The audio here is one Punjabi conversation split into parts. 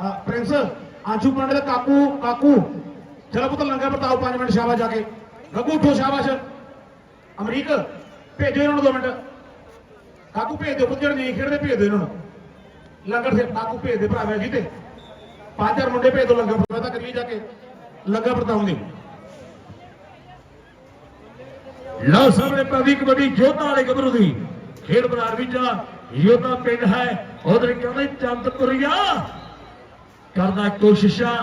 ਪ੍ਰਿੰਸ ਆਂਚੂ ਪਿੰਡ ਦੇ ਕਾਕੂ ਕਾਕੂ। ਚਲੋ ਪੁੱਤ ਲੰਗਾ ਬਤਾਓ 5 ਮਿੰਟ ਸ਼ਾਬਾਸ਼ ਜਾ ਕੇ। ਗੱਗੂ, ਉਠੋ ਸ਼ਾਬਾਸ਼। ਅਮਰੀਕ, ਭੇਜੋ ਇਹਨਾਂ ਨੂੰ 2 ਮਿੰਟ। ਕਾਕੂ, ਭੇਜ ਦਿਓ ਪੁੱਤ, ਜਿਹੜੇ ਨਹੀਂ ਖੇਡਦੇ, ਭੇਜ ਦਿਓ ਇਹਨਾਂ ਨੂੰ। ਲੰਗਰ ਸੇ ਕਾਕੂ, ਭੇਜ ਦੇ ਭਰਾਵੇ ਜੀ ਤੇ। ਪੰਜ ਚਾਰ ਮੁੰਡੇ ਭੇਜ ਦਿਓ ਲੰਗਰ ਪਤਾ ਕਰੀਏ ਜਾ ਕੇ। ਲੰਗਰ ਵਰਤਾਉਂਗੇ ਲਓ ਸਾਹਮਣੇ ਪਵੀ ਕਬੱਡੀ ਜੋਧਾ ਵਾਲੇ ਗੱਭਰੂ ਦੀ। ਖੇਡ ਮੈਦਾਨ ਵਿੱਚ ਯੋਧਾ ਪਿੰਡ ਹੈ। ਉਧਰ ਕਹਿੰਦੇ ਚੰਦਪੁਰੀਆ। ਕਰਦਾ ਕੋਸ਼ਿਸ਼ਾਂ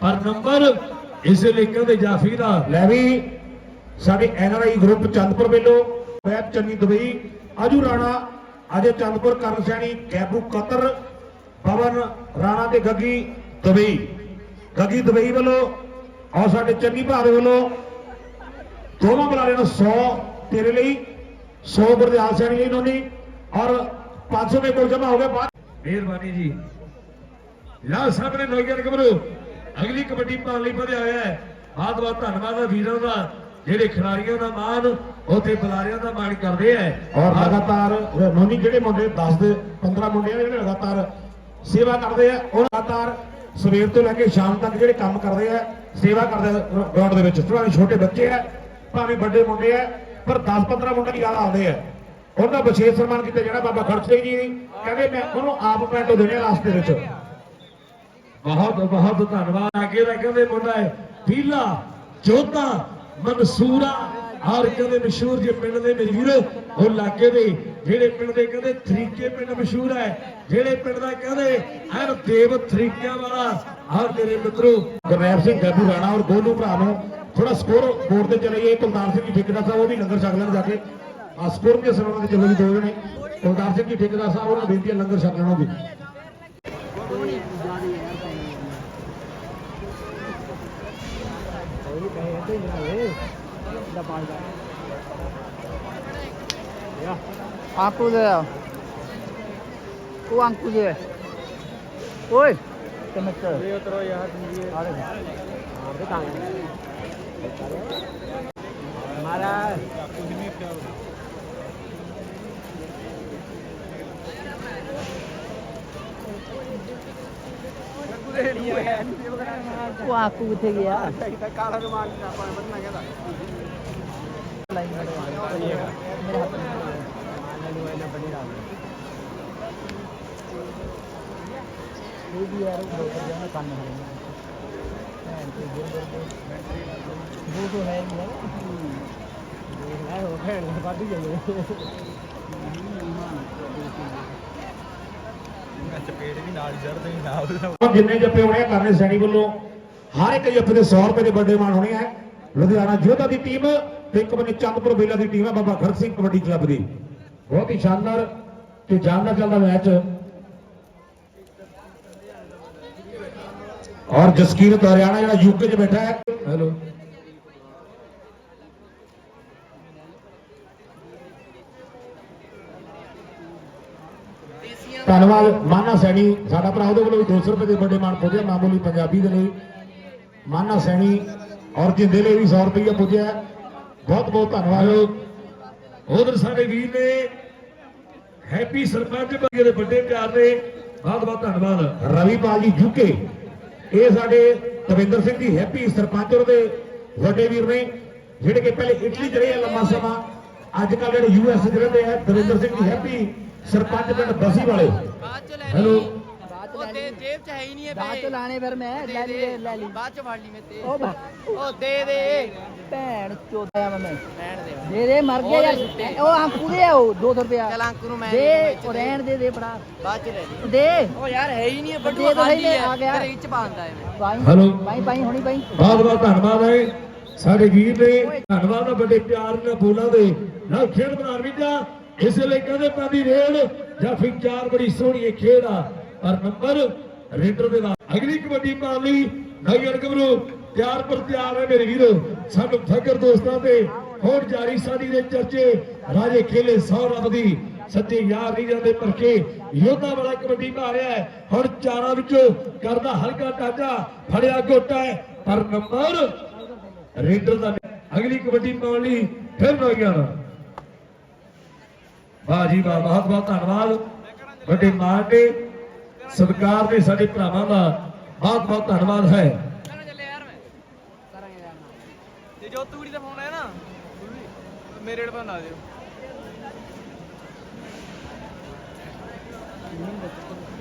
ਪਰ ਨੰਬਰ ਇਸ ਲਈ ਕਹਿੰਦੇ ਜਾਫੀ ਦਾ ਲੈ ਵੀ ਸਾਡੇ ਐਨਆਰਆਈ ਗਰੁੱਪ ਚੰਦਪੁਰ ਵੱਲੋਂ ਵੈਬ ਚੰਨੀ ਦੁਬਈ ਆਜੂ ਰਾਣਾ ਅਜੇ ਚੰਦਪੁਰ ਕਰਨ ਸੈਣੀ ਗੈਬੂ ਕਤਰ ਪਵਨ ਰਾਣਾ ਤੇ ਗੱਗੀ ਦੁਬਈ। ਗੱਗੀ ਦੁਬਈ ਵੱਲੋਂ ਔਰ ਸਾਡੇ ਚੰਨੀ ਭਾਰੇ ਵੱਲੋਂ ਦੋਵਾਂ ਬੁਲਾਰੇ ਨੂੰ 100 ਤੇਰੇ ਲਈ 100 ਗੁਰਦਿਆਲ ਸੈਣੀ ਲਈ ਨੋਨੀ ਔਰ 500 ਦੇ ਕੋਲ ਜਮਾ ਹੋ ਗਏ ਮਿਹਰਬਾਨੀ ਜੀ। ਲਓ ਨੇ ਨੌਜਵਾਨ ਗੱਭਰੂ ਅਗਲੀ ਕਬੱਡੀ ਪਾਉਣ ਲਈ ਵਧਿਆ ਹੋਇਆ ਹੈ। ਬਹੁਤ ਬਹੁਤ ਧੰਨਵਾਦ ਹੈ ਵੀਰਾਂ ਦਾ, ਜਿਹੜੇ ਖਿਡਾਰੀਆਂ ਦਾ ਮਾਣ, ਉਥੇ ਬੁਲਾਰਿਆਂ ਦਾ ਮਾਣ ਕਰਦੇ ਹੈ ਔਰ ਲਗਾਤਾਰ ਨੋਨੀ, ਜਿਹੜੇ ਮੁੰਡੇ 10 ਦੇ 15 ਮੁੰਡੇ ਆ ਜਿਹੜੇ ਲਗਾਤਾਰ ਸੇਵਾ ਕਰਦੇ ਆ, ਉਹ ਲਗਾਤਾਰ ਸਵੇਰ ਤੋਂ ਲੈ ਕੇ ਸ਼ਾਮ ਤੱਕ ਜਿਹੜੇ ਕੰਮ ਕਰਦੇ ਆ, ਸੇਵਾ ਕਰਦੇ ਗਰਾਊਂਡ ਦੇ ਵਿੱਚ। ਭਾਵੇਂ ਛੋਟੇ ਬੱਚੇ ਆ, ਭਾਵੇਂ ਵੱਡੇ ਮੁੰਡੇ ਆ, ਪਰ 10 15 ਮੁੰਡੇ ਦੀ ਗੱਲ ਆਉਂਦੇ ਆ। ਉਹਨਾਂ ਦਾ ਵਿਸ਼ੇਸ਼ ਸਨਮਾਨ ਕੀਤਾ ਜਿਹੜਾ ਬਾਬਾ ਖੜਕ ਸਿੰਘ ਜੀ ਕਹਿੰਦੇ ਮੈਂ ਉਹਨੂੰ ਆਪ ਪੈਂਟੋ ਦੇਣੇ ਆ ਲਾਸਟ ਦੇ ਵਿੱਚ। ਬਹੁਤ ਬਹੁਤ ਧੰਨਵਾਦ। ਅੱਗੇ ਦਾ ਕਹਿੰਦੇ ਮੁੰਡਾ ਹੈ ਪੀਲਾ, ਜੋਧਾ, ਮਨਸੂਰਾ ਔਰ ਕਹਿੰਦੇ ਮਸ਼ਹੂਰ ਜੇ ਪਿੰਡ ਦੇ ਮੇਰੇ ਵੀਰੋ, ਉਹ ਲਾਗੇ ਦੇ, ਜਿਹੜੇ ਪਿੰਡ ਦੇ ਕਹਿੰਦੇ ਤਰੀਕੇ ਪਿੰਡ ਮਸ਼ਹੂਰ ਹੈ, ਜਿਹੜੇ ਪਿੰਡ ਦਾ ਕਹਿੰਦੇ ਹਰ ਦੇਵ ਤਰੀਕਿਆਂ ਵਾਲਾ ਔਰ ਮੇਰੇ ਮਿੱਤਰੋ, ਗੁਰਨੈਬ ਸਿੰਘ ਗੱਬੂ ਰਾਣਾ ਔਰ ਗੋਲੂ ਭਰਾ ਨੂੰ ਥੋੜਾ ਸਕੋਰ ਬੋਰਡ ਤੇ ਚਲੇ ਕੁਲਤਾਰ ਸਿੰਘ ਜੀ ਠੇਕੇਦਾਰ ਸਾਹਿਬ, ਉਹ ਵੀ ਲੰਗਰ ਛਕ ਲੈਣ ਜਾ ਕੇ। ਆ ਸਕੋਰ ਦੇ ਸਨਮਾਨ ਦੇ ਚੱਲੋ ਜੀ, ਦੋ ਜਣੇ। ਕੁਲਤਾਰ ਸਿੰਘ ਜੀ ਠੇਕੇਦਾਰ ਸਾਹਿਬ, ਉਹਨਾਂ ਨੂੰ ਬੇਨਤੀ ਲੰਗਰ ਛਕ ਲੈਣਾ ਜੀ। angkuler uang kuler semester Aku aku ਕਿੱਥੇ ਗਿਆ। ਕਾਲਾ ਰੁਮਾਲ ਆਪਾਂ ਬੰਨਣਾ ਕਹਿੰਦਾ ਇਹ ਵੀ ਯਾਰ ਦੋ ਕਰ ਜਾਣਾ ਕੰਨ ਹੈ ਭੈਣ ਗੁਰ ਦੋ ਦੋ ਹੈ ਨਹੀਂ ਹੈ। ਹੈ ਉਹ ਭੈਣ ਨੂੰ ਵੱਢ ਜਾਂਦੇ ਹੁਣ ਜਿੰਨੇ ਜੱਫੇ ਹੋਣੇ ਆ ਕਰਨੇ ਸੈਣੀ ਵੱਲੋਂ ਹਰ ਇੱਕ ਜੱਫੇ ਦੇ 100 ਰੁਪਏ ਦੇ ਵੱਡੇ ਮਾਨ ਹੋਣੇ ਆ। ਲੁਧਿਆਣਾ ਜੋਧਾ ਦੀ ਟੀਮ ਤੇ ਇੱਕ ਬੰਨੇ ਚੰਦਪੁਰ ਬੇਲਾ ਦੀ ਟੀਮ ਆ ਬਾਬਾ ਖੜਕ ਸਿੰਘ ਕਬੱਡੀ ਕਲੱਬ ਦੀ। ਬਹੁਤ ਹੀ ਸ਼ਾਨਦਾਰ ਤੇ ਜਾਨਦਾਰ ਚੱਲਦਾ ਮੈਚ। ਔਰ ਜਸਕੀਰਤ ਹਰਿਆਣਾ ਜਿਹੜਾ ਯੂਕੇ 'ਚ ਬੈਠਾ ਹੈ। ਹੈਲੋ ਧੰਨਵਾਦ। ਮਾਨਾ ਸੈਣੀ, ਸਾਡਾ ਭਰਾ ਉਹਦੇ ਵੱਲੋਂ ਵੀ 200 ਰੁਪਏ ਦੇ ਵੱਡੇ ਮਾਨ ਪੁੱਜਿਆ, ਮਾਮੂਲੀ ਪੰਜਾਬੀ ਦੇ ਲਈ। ਮਾਨਾ ਸੈਣੀ ਔਰ ਜਿੰਦੇ ਲਈ ਵੀ 100 ਰੁਪਏ ਪੁੱਜਿਆ। ਬਹੁਤ ਬਹੁਤ ਧੰਨਵਾਦ। ਉਧਰ ਸਾਡੇ ਵੀਰ ਨੇ ਹੈਪੀ ਸਰਪੰਚ ਬੰਗੇ ਦੇ ਵੱਡੇ ਪਿਆਰ ਦੇ ਬਹੁਤ ਬਹੁਤ ਧੰਨਵਾਦ। ਰਵੀਪਾਲ ਜੀ ਯੂਕੇ ਇਹ ਸਾਡੇ ਦਵਿੰਦਰ ਸਿੰਘ ਜੀ, ਹੈਪੀ ਸਰਪੰਚ ਉਹਦੇ ਵੱਡੇ ਵੀਰ ਨੇ, ਜਿਹੜੇ ਕਿ ਪਹਿਲੇ ਇਟਲੀ ਚ ਰਹੇ ਆ ਲੰਮਾ ਸਮਾਂ। ਅੱਜ ਕੱਲ ਜਿਹੜੇ ਯੂਐਸ ਚ ਰਹਿੰਦੇ ਆ ਦਵਿੰਦਰ ਸਿੰਘ ਜੀ, ਹੈਪੀ ਸਰਪੰਚ ਪਿੰਡ ਬਸੀ ਵਾਲੇ। ਹੈਲੋ। ਉਹ ਤੇ ਜੇਬ ਚ ਹੈ ਹੀ ਨਹੀਂ ਇਹ ਬਾਅਦ ਚ। ਲਾਣੇ ਫਿਰ ਮੈਂ ਲੈ ਲਈ ਲੈ ਲਈ। ਬਾਅਦ ਚ ਫੜ ਲਈ ਮੈਂ ਤੇ। ਉਹ ਦੇ ਦੇ। ਭੈਣ ਚੋਦਿਆ ਮੈਂ। ਰਹਿਣ ਦੇ। ਦੇ ਦੇ ਮਰ ਗਿਆ ਯਾਰ। ਉਹ ਅੰਕੂ ਦੇ ਆ ਉਹ 200 ਰੁਪਿਆ ਚਲ ਅੰਕ ਨੂੰ ਮੈਂ ਦੇ ਦੇ ਉਹ ਰਹਿਣ ਦੇ ਦੇ ਫੜਾ। ਬਾਅਦ ਚ ਲੈ ਲਈ। ਦੇ। ਉਹ ਯਾਰ ਹੈ ਹੀ ਨਹੀਂ ਦੇ ਦੋ ਖਾਲੀ ਹੀ। ਤੇਰੇ ਵਿੱਚ ਪਾਉਂਦਾ ਹੈ ਹੈਲੋ। ਬਾਈ ਬਾਈ ਹੁਣੀ ਬਾਈ। ਬਹੁਤ ਬਹੁਤ ਧੰਨਵਾਦ ਹੈ। ਸਾਡੇ ਵੀਰ ਨੇ ਧੰਨਵਾਦ ਆ ਵੱਡੇ ਪਿਆਰ ਨਾਲ ਬੋਲਾਂ ਦੇ। ਨਾਲ ਖੇਡ ਮੈਦਾਨ ਵਿੱਚ ਇਸ ਲਈ ਕਹਿੰਦੇ ਪਾਦੀ ਰੇਡ ਜਾਂ ਫਿਰ ਚਾਰ ਬੜੀ ਸੋਹਣੀ ਖੇਡ ਆ, ਪਰ ਨੰਬਰ ਰੇਡਰ ਦੇ ਨਾਲ। ਅਗਲੀ ਕਬੱਡੀ ਪਾਉਣ ਲਈ ਨਗਰ ਕਬਰੂ ਤਿਆਰ ਪਰ ਤਿਆਰ ਹੈ ਮੇਰੇ ਵੀਰੋ। ਸਾਨੂੰ ਫਕਰ ਦੋਸਤਾਂ ਤੇ ਹੋਰ ਜਾਰੀ, ਸਾਡੀ ਦੇ ਚਰਚੇ ਰਾਜੇ ਖੇਲੇ ਸੌ ਰੱਬ ਦੀ। ਸੱਚੇ ਯਾਰ ਨਹੀਂ ਜਾਂਦੇ ਪਰਕੇ ਯੋਧਾ ਵਾਲਾ ਕਬੱਡੀ ਮਾਰਿਆ ਹੁਣ ਚਾਰਾਂ ਵਿੱਚੋਂ ਕਰਦਾ ਹਲਕਾ ਟਾਚਾ ਫੜਿਆ ਗੋਟਾ ਪਰ ਨੰਬਰ ਰੇਡਰ ਦਾ ਅਗਲੀ ਕਬੱਡੀ ਪਾਉਣ ਲਈ ਫਿਰ ਨੌਜਵਾਨ। ਵਾਹ ਜੀ ਵਾਹ ਬਹੁਤ ਬਹੁਤ ਧੰਨਵਾਦ। ਵੱਡੇ ਮਾਨ ਨੇ ਸਤਿਕਾਰ ਦੇ ਸਾਡੇ ਭਰਾਵਾਂ ਦਾ ਬਹੁਤ ਬਹੁਤ ਧੰਨਵਾਦ ਹੈ। ਜੋ ਤੂੜੀ ਦਾ ਫੋਨ ਨਾ ਮੇਰੇ ਬਣਾ ਦਿਓ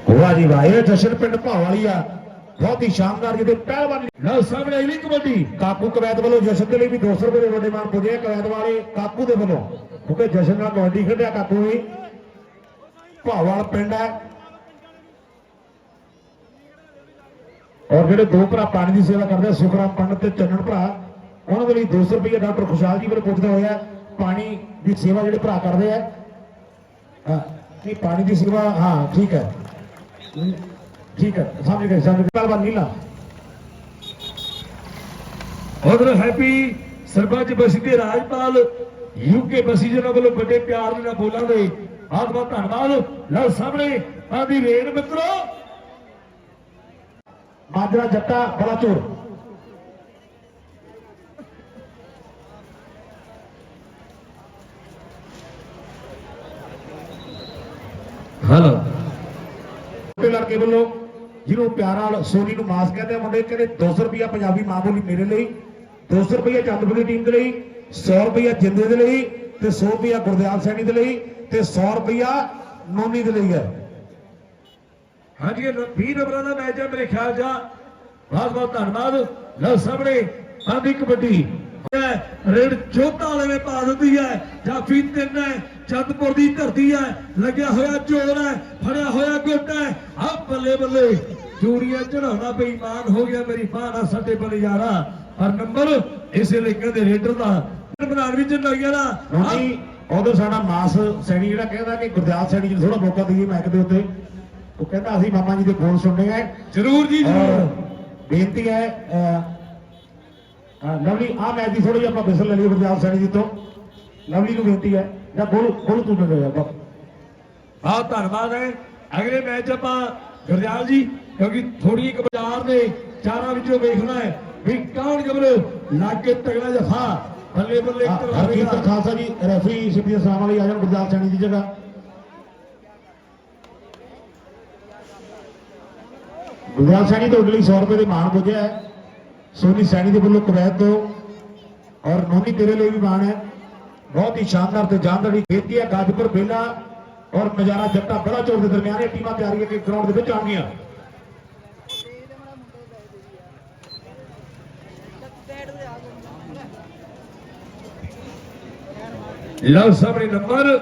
ਵਾਹ ਜੀ ਵਾਹ ਇਹ ਜਸ਼ਨ ਪਿੰਡ ਭਾਵ ਵਾਲੀ ਆ। ਬਹੁਤ ਹੀ ਸ਼ਾਨਦਾਰ ਜਿਹਦੇ ਪਹਿਲਵਾਨ ਲਓ ਸਾਹਮਣੇ ਅਗਲੀ ਕਬੱਡੀ। ਕਾਕੂ ਕਵੈਤ ਵੱਲੋਂ ਜਸ਼ਨ ਦੇ ਲਈ ਵੀ 200 ਰੁਪਏ ਦੇ ਵੱਡੇ ਮਾਨ ਪੁੱਜੇ ਕਵੈਤ ਵਾਲੇ ਕਾਕੂ ਦੇ ਵੱਲੋਂ। ਕਿਉਂਕਿ ਜਸ਼ਨ ਨਾਲ ਕਬੱਡੀ ਖੇਡਿਆ ਕਾਕੂ ਵੀ। ਭਾਵਾਲ ਪਿੰਡ ਹੈ ਔਰ ਜਿਹੜੇ ਦੋ ਭਰਾ ਪਾਣੀ ਦੀ ਸੇਵਾ ਕਰਦੇ ਆ, ਸੁਖਰਾਮ ਪੰਡਤ ਤੇ ਚੰਨਣ ਭਰਾ, ਉਹਨਾਂ ਦੇ ਲਈ 200 ਰੁਪਏ ਡਾਕਟਰ ਖੁਸ਼ਹਾਲ ਜੀ ਵੱਲੋਂ ਪੁੱਜਦਾ ਹੋਇਆ ਪਾਣੀ ਦੀ ਸੇਵਾ ਜਿਹੜੇ ਭਰਾ ਕਰਦੇ ਆ। ਕੀ ਪਾਣੀ ਦੀ ਸੇਵਾ, ਹਾਂ, ਠੀਕ ਹੈ। ਠੀਕ ਹੈ, ਸਮਝ ਗਏ ਸਮਝ ਗਏ। ਪਹਿਲਵਾਨ ਨੀਲਾ। ਉਧਰ ਹੈਪੀ ਸਰਪੰਚ ਬਸੀ ਦੇ ਰਾਜਪਾਲ ਯੂਕੇ ਬਸੀ ਜਨਾਂ ਵੱਲੋਂ ਵੱਡੇ ਪਿਆਰ ਦੇ ਨਾਲ ਬੋਲਾਂ ਦੇ ਬਹੁਤ ਬਹੁਤ ਧੰਨਵਾਦ। ਲਓ ਸਾਹਮਣੇ ਆਦੀ ਰੇਡ ਮਿੱਤਰੋ। ਮਾਜਰਾ ਜੱਟਾ ਬਲਾਚੌਰ। ਹਲੋ ਛੋਟੇ ਲੜਕੇ ਵੱਲੋਂ ਜਿਹਨੂੰ ਪਿਆਰ ਨਾਲ ਸੋਨੀ ਨੂੰ ਮਾਸ ਕਹਿੰਦੇ ਮੁੰਡੇ ਕਹਿੰਦੇ 200 ਰੁਪਿਆ ਪੰਜਾਬੀ ਮਾਂ ਬੋਲੀ ਮੇਰੇ ਲਈ 200 ਰੁਪਿਆ ਚੰਦਪੁਰੀ ਟੀਮ ਦੇ ਲਈ 100 ਰੁਪਇਆ ਜਿੰਦੇ ਦੇ ਲਈ ਤੇ 100 ਰੁਪਇਆ ਗੁਰਦਿਆਲ ਸੈਣੀ ਦੇ ਲਈ ਤੇ 100 ਰੁਪਿਆ ਨੋਨੀ ਦੇ ਲਈ ਹੈ। ਹਾਂਜੀ, ਇਹ 20 ਨੰਬਰਾਂ ਦਾ ਮੈਚ ਹੈ ਮੇਰੇ ਖਿਆਲ ਜਾ ਬਹੁਤ ਬਹੁਤ ਧੰਨਵਾਦ। ਲਓ ਸਾਹਮਣੇ ਆਦੀ ਕਬੱਡੀ। ਰੇਡ ਚੋਤਾ ਵਾਲੇ ਪਾ ਦਿੰਦੀ ਹੈ। ਜਾਫੀ ਤਿੰਨ ਹੈ, ਚੰਦਪੁਰ ਦੀ ਧਰਤੀ ਹੈ। ਲੱਗਿਆ ਹੋਇਆ ਜੋਰ ਹੈ, ਫੜਿਆ ਹੋਇਆ ਗੁੱਟ ਹੈ। ਆ ਬੱਲੇ ਬੱਲੇ ਚੂੜੀਆਂ ਚੜਾਉਣਾ ਬੇਈਮਾਨ ਹੋ ਗਿਆ ਮੇਰੀ ਬਾਹ ਨਾਲ ਸਾਡੇ ਬਲੇ ਯਾਰਾ। ਪਰ ਨੰਬਰ ਇਸੇ ਲਈ ਕਹਿੰਦੇ ਰੇਡਰ ਦਾ ਬਣਾਉਣ ਵਿੱਚ ਲੱਗਿਆ ਨਾ। ਨੋਨੀ ਉਧਰ ਸਾਡਾ ਮਾਸ ਸੈਣੀ ਜਿਹੜਾ ਕਹਿੰਦਾ ਕਿ ਗੁਰਦਿਆਲ ਸੈਣੀ ਜੀ ਥੋੜਾ ਮੌਕਾ ਦਈਏ ਮੈਚ ਦੇ ਉੱਤੇ। ਉਹ ਕਹਿੰਦਾ ਅਸੀਂ ਮਾਮਾ ਜੀ ਦੇ ਬੋਲ ਸੁਣਨੇ ਆ। ਜ਼ਰੂਰ ਜੀ ਜ਼ਰੂਰ। ਬੇਨਤੀ ਹੈ ਲਵਲੀ ਆ ਮੈਚ ਦੀ ਥੋੜੀ ਆਪਾਂ ਬਿਸਲ ਲੈ ਲਈਏ ਗੁਰਦਿਆਲ ਸੈਣੀ ਜੀ ਤੋਂ। ਲਵਲੀ ਨੂੰ ਬੇਨਤੀ ਹੈ ਜਾਂ ਬੋਲ ਬੋਲ ਤੂੰ ਦੇ ਜਾ ਬਸ ਬਹੁਤ ਧੰਨਵਾਦ ਹੈ। ਅਗਲੇ ਮੈਚ ਆਪਾਂ ਗੁਰਜਾਲ ਜੀ ਕਿਉਂਕਿ ਥੋੜੀ ਇੱਕ ਬਾਜ਼ਾਰ ਦੇ ਚਾਰਾਂ ਵਿੱਚੋਂ ਵੇਖਣਾ ਹੈ ਵੀ ਕੌਣ ਗੱਭਰੂ ਲੱਗ ਕੇ ਤਗੜਾ ਜਫਾ ਬੱਲੇ ਬੱਲੇ ਹਰਜੀਤ ਖਾਲਸਾ ਜੀ ਰੈਫਰੀ ਸਿੱਧੀ ਸਲਾਮ ਵਾਲੀ ਆ ਜਾਣ ਗੁਰਦਿਆਲ ਸੈਣੀ ਦੀ ਜਗ੍ਹਾ। ਗੁਰਦਿਆਲ ਸੈਣੀ ਤੁਹਾਡੇ ਲਈ 100 ਰੁਪਏ ਦੇ ਮਾਣ ਪੁੱਜਿਆ ਹੈ। ਸੋਨੀ ਸੈਣੀ ਦੇ ਵੱਲੋਂ ਕਵੈਤ ਦੋ। ਔਰ ਨੋਨੀ ਤੇਰੇ ਲਈ ਵੀ ਮਾਣ ਹੈ। ਬਹੁਤ ਹੀ ਸ਼ਾਨਦਾਰ ਤੇ ਜਾਨਦਾਰੀ ਖੇਤੀ ਹੈ। ਗਾਜਪੁਰ ਬੇਲਾ ਔਰ ਨਜ਼ਾਰਾ ਜੱਟਾ ਬੜਾ ਚੌੜ ਦੇ ਦਰਮਿਆਨ ਇਹ ਟੀਮਾਂ ਤਿਆਰੀ ਕੇ ਗਰਾਊਂਡ ਦੇ ਵਿੱਚ ਆਉਣਗੀਆਂ। ਲਓ ਸਾਹਮਣੇ ਨੰਬਰ